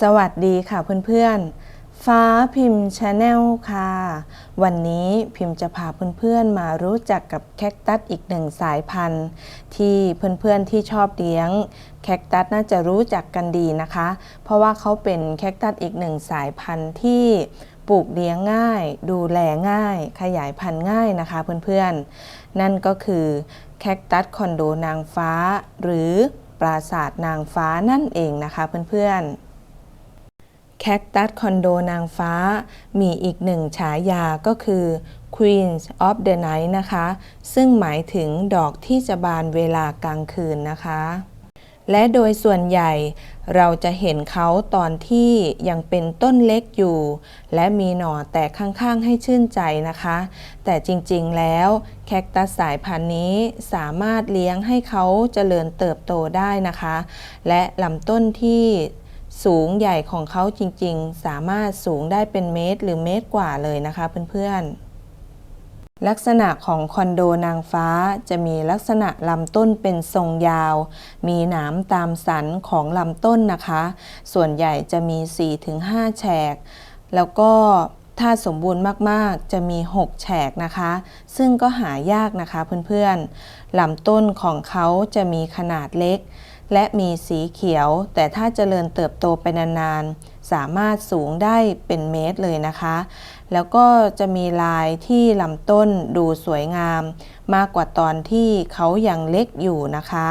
สวัสดีค่ะเพื่อนๆ ฟ้าพิมพ์ชาแนลค่ะ วันนี้พิมพ์จะพาเพื่อนๆมารู้จักกับแคคตัสอีกหนึ่งสายพันธุ์ ที่เพื่อนๆที่ชอบเลี้ยงแคคตัสน่าจะรู้จักกันดีนะคะ เพราะว่าเขาเป็นแคคตัสอีกหนึ่งสายพันธุ์ที่ปลูกเลี้ยงง่าย ดูแลง่าย ขยายพันธุ์ง่ายนะคะเพื่อนๆ นั่นก็คือแคคตัสคอนโดนางฟ้า หรือปราสาทนางฟ้านั่นเองนะคะเพื่อนๆ แคคตัสคอนโดนางฟ้า มีอีกหนึ่งฉายาก็คือ Queens of the Night นะคะ ซึ่งหมายถึงดอกที่จะบานเวลากลางคืนนะคะ และโดยส่วนใหญ่เราจะเห็นเขาตอนที่ยังเป็นต้นเล็กอยู่ และมีหน่อแตกข้างๆให้ชื่นใจนะคะ แต่จริงๆแล้วแคคตัสสายพันธุ์นี้สามารถเลี้ยงให้เขาเจริญเติบโตได้นะคะ และลำต้นที่ สูงใหญ่ของเขาจริงๆ สามารถสูงได้เป็นเมตรหรือเมตรกว่าเลยนะคะเพื่อนๆ ลักษณะของคอนโดนางฟ้าจะมีลักษณะลำต้นเป็นทรงยาว มีหนามตามสันของลำต้นนะคะ ส่วนใหญ่จะมี 4-5 แฉก แล้วก็ ถ้าสมบูรณ์มากๆ จะมี 6 แฉกนะคะ ซึ่งก็หายากนะคะเพื่อนๆลำต้นของเขาจะมีขนาดเล็ก และมีสีเขียว แต่ถ้าเจริญเติบโตไปนานๆ สามารถสูงได้เป็นเมตรเลยนะคะ แล้วก็จะมีลายที่ลำต้นดูสวยงาม มากกว่าตอนที่เขายังเล็กอยู่นะคะ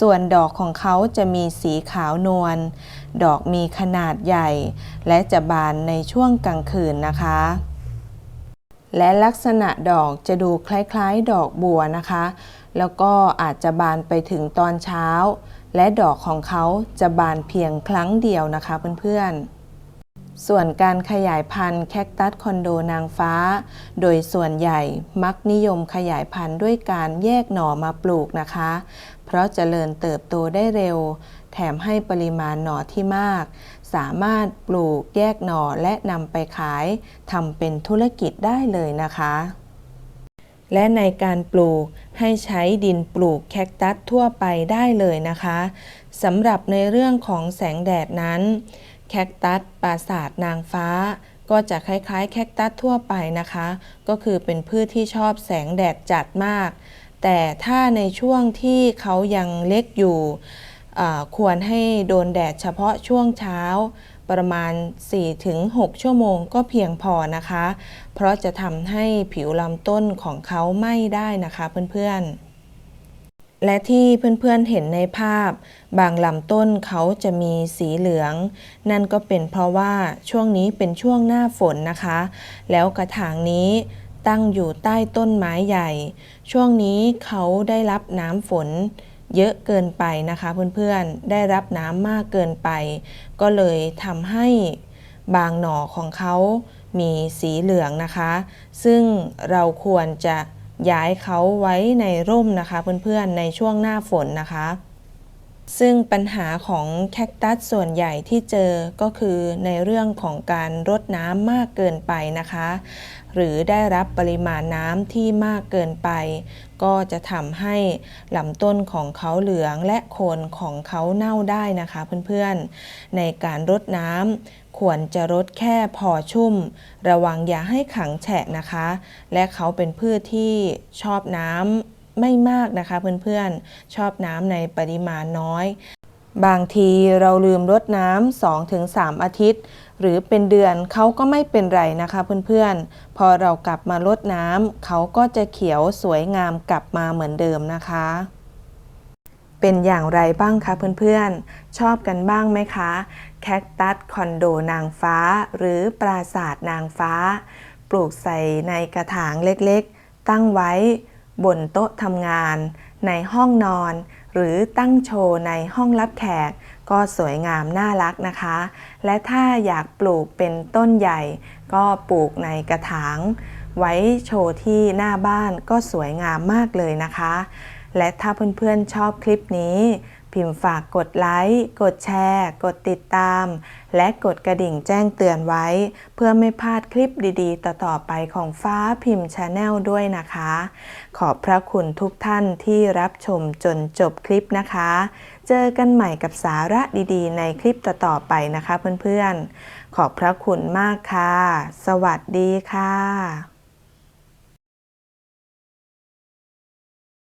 ส่วนดอกของเขาจะมีสีขาวนวล ดอกมีขนาดใหญ่ และจะบานในช่วงกลางคืนนะคะ และลักษณะดอกจะดูคล้ายๆ ดอกบัวนะคะ แล้วก็อาจจะบานไปถึงตอนเช้า และดอกของเขาจะบานเพียงครั้งเดียวนะคะเพื่อนๆ ส่วนการขยายพันธุ์แคคตัสคอนโดนางฟ้า โดยส่วนใหญ่มักนิยมขยายพันธุ์ด้วยการแยกหน่อมาปลูกนะคะ เพราะเจริญเติบโตได้เร็ว แถมให้ปริมาณหน่อที่มาก สามารถปลูกแยกหน่อและนำไปขายทำเป็นธุรกิจได้เลยนะคะ และในการปลูกให้ใช้ดินปลูกแคคตัสทั่วไปได้เลยนะคะสำหรับในเรื่องของแสงแดดนั้น แคคตัสปราสาทนางฟ้า ก็จะคล้ายๆ แคคตัสทั่วไปนะคะ ก็คือเป็นพืชที่ชอบแสงแดดจัดมาก แต่ถ้าในช่วงที่เขายังเล็กอยู่ควรให้โดนแดดเฉพาะช่วงเช้าประมาณ 4-6 ชั่วโมงก็เพียงพอนะคะ เพราะจะทำให้ผิวลำต้นของเขาไหม้ได้นะคะเพื่อนๆ และที่เพื่อนๆเห็นในภาพ บางลำต้นเขาจะมีสีเหลือง นั่นก็เป็นเพราะว่าช่วงนี้เป็นช่วงหน้าฝนนะคะ แล้วกระถางนี้ตั้งอยู่ใต้ต้นไม้ใหญ่ ช่วงนี้เขาได้รับน้ำฝนเยอะเกินไปนะคะเพื่อนๆ ได้รับน้ำมากเกินไป ก็เลยทำให้บางหน่อของเขามีสีเหลืองนะคะ ซึ่งเราควรจะ ย้ายเขาไว้ในร่มนะคะเพื่อนๆในช่วงหน้าฝนนะคะ ซึ่งปัญหาของแคคตัสส่วนใหญ่ที่เจอก็คือในเรื่องของการรดน้ำมากเกินไปนะคะ หรือได้รับปริมาณน้ำที่มากเกินไป ก็จะทำให้ลำต้นของเขาเหลืองและโคนของเขาเน่าได้นะคะเพื่อนๆ ในการรดน้ำควรจะรดแค่พอชุ่ม ระวังอย่าให้ขังแฉะนะคะ และเขาเป็นพืชที่ชอบน้ำ ไม่มากนะคะเพื่อนๆ ชอบน้ำในปริมาณน้อย บางทีเราลืมรดน้ำ2-3 อาทิตย์ หรือเป็นเดือนเขาก็ไม่เป็นไรนะคะเพื่อนๆ พอเรากลับมารดน้ำเขาก็จะเขียวสวยงามกลับมาเหมือนเดิมนะคะเป็นอย่างไรบ้างคะเพื่อนๆ ชอบกันบ้างไหมคะ แคคตัสคอนโดนางฟ้า หรือปราสาทนางฟ้า ปลูกใส่ในกระถางเล็กๆ ตั้งไว้ บนโต๊ะทำงาน ในห้องนอน หรือตั้งโชว์ในห้องรับแขก ก็สวยงามน่ารักนะคะ และถ้าอยากปลูกเป็นต้นใหญ่ ก็ปลูกในกระถาง ไว้โชว์ที่หน้าบ้านก็สวยงามมากเลยนะคะ และถ้าเพื่อนๆชอบคลิปนี้ พิมพ์ฝากกดไลค์ กดแชร์ กดติดตาม และกดกระดิ่งแจ้งเตือนไว้ เพื่อไม่พลาดคลิปดีๆ ต่อๆไปของฟ้าพิมพ์ชาแนลด้วยนะคะ ขอบพระคุณทุกท่านที่รับชมจนจบคลิปนะคะ เจอกันใหม่กับสาระดีๆ ในคลิปต่อๆไปนะคะเพื่อนๆ ขอบพระคุณมากค่ะ สวัสดีค่ะ